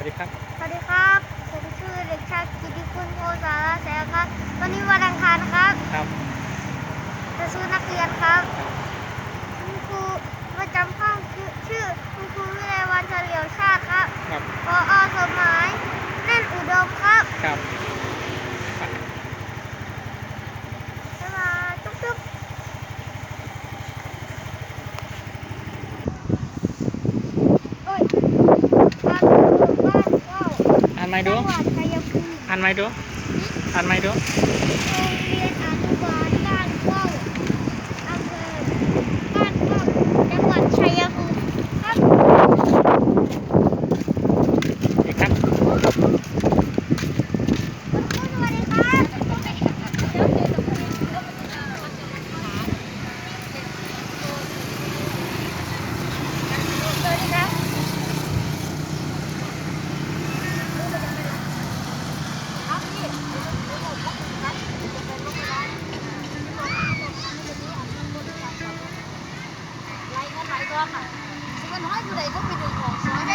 สวัสดีครับ สวัสดีครับ ผมชื่อเด็กชายกิติคุณโพสาราแสงครับ วันนี้วันอังคารครับ ครับ จะซื้อนักเรียนครับ ไมดู อันไหมดู อันไหมดู คุณแม่น้อย